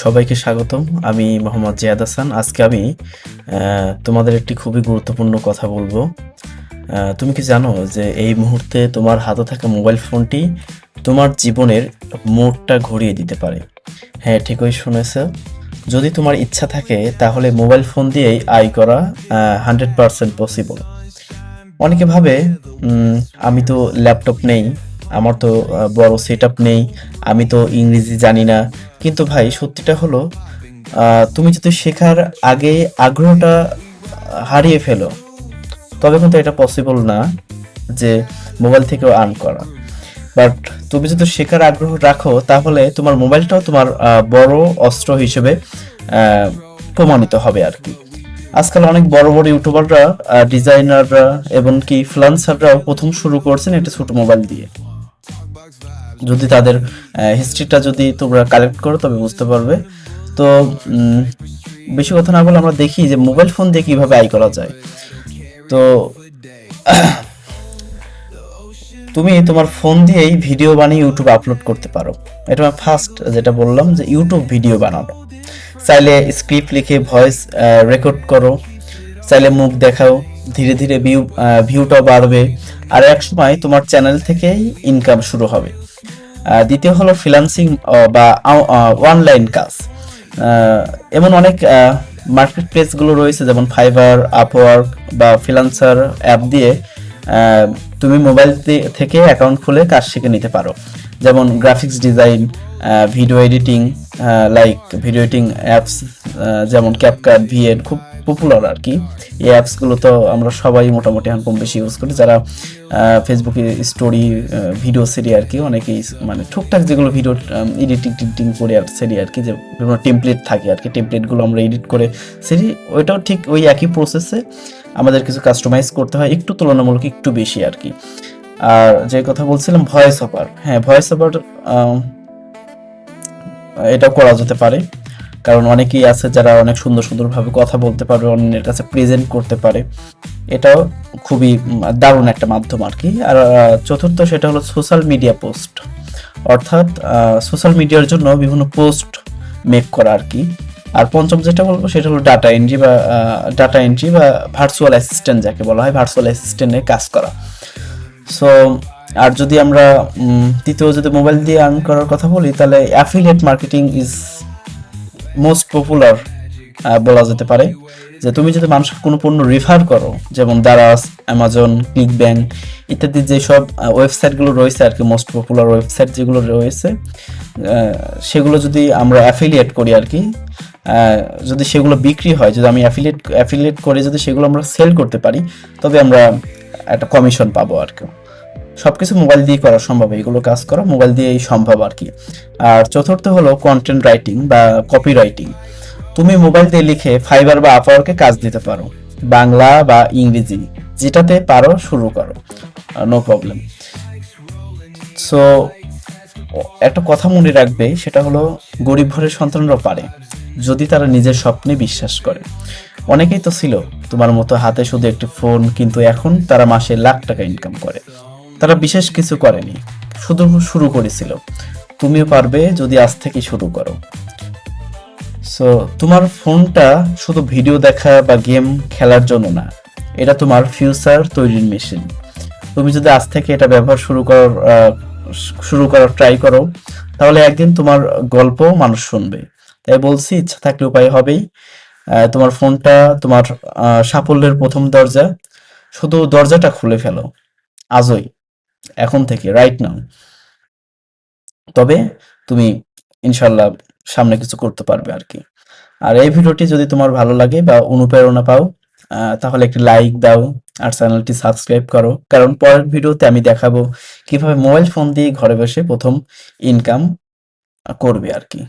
সবাইকে স্বাগতম। আমি মোহাম্মদ জিয়াদ হাসান। আজকে আমি তোমাদের একটি খুবই গুরুত্বপূর্ণ কথা বলব। তুমি কি জানো যে এই মুহূর্তে তোমার হাতে থাকা মোবাইল ফোনটি তোমার জীবনের মোড়টা ঘুরিয়ে দিতে পারে? হ্যাঁ ঠিকই শুনেছ। যদি তোমার ইচ্ছা থাকে, তাহলে মোবাইল ফোন দিয়েই আয় করা হান্ড্রেড পারসেন্ট পসিবল অনেকে ভাবে আমি তো ল্যাপটপ নেই আমার তো বড় সেট নেই, আমি তো ইংরেজি জানি না। কিন্তু ভাই, সত্যিটা হলো তুমি যদি শেখার আগে আগ্রহটা হারিয়ে ফেলো, তবে কিন্তু এটা পসিবল না যে মোবাইল থেকেও আর্ন করা। বাট তুমি যদি শেখার আগ্রহ রাখো, তাহলে তোমার মোবাইলটাও তোমার বড় অস্ত্র হিসেবে প্রমাণিত হবে আর কি। আজকাল অনেক বড় বড় ইউটিউবাররা ডিজাইনাররা এবং কি ফ্লান্সাররাও প্রথম শুরু করছেন একটা ছোট মোবাইল দিয়ে। যদি তাদের হিস্ট্রিটা যদি তোমরা কালেক্ট করো, তবে বুঝতে পারবে। তো বেশি কথা না বলে আমরা দেখি যে মোবাইল ফোন দিয়ে কীভাবে আয় করা যায়। তো, তুমি তোমার ফোন দিয়েই ভিডিও বানিয়ে ইউটিউব আপলোড করতে পারো। এটা আমি ফার্স্ট যেটা বললাম যে ইউটিউব ভিডিও বানানো। চাইলে স্ক্রিপ্ট লিখে ভয়েস রেকর্ড করো। চাইলে মুখ দেখাও, ধীরে ধীরে ভিউ ভিউটা বাড়বে। আর এক সময় তোমার চ্যানেল থেকেই ইনকাম শুরু হবে। দ্বিতীয় হলো ফ্রিল্যান্সিং বা অনলাইন কাজ। এমন অনেক মার্কেট প্লেসগুলো রয়েছে, যেমন ফাইবার আপওয়ার্ক বা ফ্রিল্যান্সার অ্যাপ দিয়ে তুমি মোবাইল থেকে অ্যাকাউন্ট খুলে কাজ শিখে নিতে পারো। যেমন graphics design video editing like video editing apps যেমন ক্যাপকাট ভিএন খুব পপুলার আর কি এই অ্যাপসগুলো তো আমরা সবাই মোটামুটি এখন কম বেশি ইউজ করি। যারা ফেসবুকে স্টোরি ভিডিও সেরি আর কি অনেকেই মানে টুকটাক যেগুলো ভিডিও এডিটিং টিডিটিং করে আর সেরি আর কি যে বিভিন্ন টেমপ্লেট থাকে আর কি টেমপ্লেটগুলো আমরা এডিট করে সেরি ওইটাও ঠিক ওই একই প্রসেসে আমাদের কিছু কাস্টমাইজ করতে হয়, একটু তুলনামূলক একটু বেশি আর কি আর যে কথা বলছিলাম ভয়েস ওভার হ্যাঁ ভয়েস ওভার এটাও করা যেতে পারে। কারণ অনেকেই আছে যারা অনেক সুন্দর সুন্দরভাবে কথা বলতে পারবে, অন্যের কাছে প্রেজেন্ট করতে পারে। এটাও খুবই দারুণ একটা মাধ্যম আর কি। আর চতুর্থ সেটা হলো সোশ্যাল মিডিয়া পোস্ট অর্থাৎ সোশ্যাল মিডিয়ার জন্য বিভিন্ন পোস্ট মেক করা আর কি। আর পঞ্চম যেটা বলব সেটা হলো ডাটা এন্ট্রি বা ডাটা এন্ট্রি বা ভার্চুয়াল অ্যাসিস্ট্যান্ট যাকে বলা হয় ভার্চুয়াল অ্যাসিস্ট্যান্টে কাজ করা। সো আর যদি আমরা তৃতীয় যদি মোবাইল দিয়ে আর্ন করার কথা বলি, তাহলে affiliate marketing is most popular বলা যেতে পারে, যে তুমি যদি মানুষকে কোনো পণ্য রেফার করো, যেমন দারাস অ্যামাজন ক্লিক ব্যাংক ইত্যাদি যেসব ওয়েবসাইটগুলো রয়েছে আর কি মোস্ট পপুলার ওয়েবসাইট যেগুলো রয়েছে সেগুলো যদি আমরা অ্যাফিলিয়েট করি আর কি যদি সেগুলো বিক্রি হয়, যদি আমি অ্যাফিলিয়েট অ্যাফিলিয়েট করে যদি সেগুলো আমরা সেল করতে পারি, তবে আমরা একটা কমিশন পাবো আর কি। সবকিছু মোবাইল দিয়ে করা সম্ভব এগুলো কাজ করা মোবাইল দিয়েই সম্ভব আর কি। আর চতুর্থ হলো কন্টেন্ট রাইটিং বা কপি রাইটিং তুমি মোবাইল দিয়ে লিখে ফাইবার বা আপওয়ার্কে কাজ দিতে পারো, বাংলা বা ইংরেজি, যেটাতে পারো শুরু করো নো প্রবলেম সো একটা কথা মনে রাখবে, সেটা হলো গরিব ঘরের সন্তানরাও পারে, যদি তারা নিজের স্বপ্নে বিশ্বাস করে। অনেকেই তো ছিল, তোমার মতো হাতে শুধু একটি ফোন কিন্তু এখন তারা মাসে লাখ টাকা ইনকাম করে। তারা বিশেষ কিছু করেনি, শুধু শুরু করেছিল। তুমিও পারবে যদি আজ থেকে শুরু করো। সো তোমার ফোনটা শুধু ভিডিও দেখা বা গেম খেলার জন্য না, এটা তোমার ফিউচার তৈরির মেশিন তুমি যদি আজ থেকে এটা ব্যবহার শুরু করার শুরু করার ট্রাই করো, তাহলে একদিন তোমার গল্প মানুষ শুনবে। তাই বলছি, ইচ্ছা থাকলে উপায় হবেই। তোমার ফোনটা তোমার সাফল্যের প্রথম দরজা। শুধু দরজাটা খুলে ফেলো। আজই। এখন থেকে রাইট নাও তবে তুমি ইনশাল্লাহ সামনে কিছু করতে পারবে আর কি। আর এই ভিডিওটি যদি তোমার ভালো লাগে বা অনুপ্রেরণা পাও তাহলে একটি লাইক দাও আর চ্যানেলটি সাবস্ক্রাইব করো। কারণ পরের ভিডিওতে আমি দেখাবো কীভাবে মোবাইল ফোন দিয়ে ঘরে বসে প্রথম ইনকাম করবে আর কি।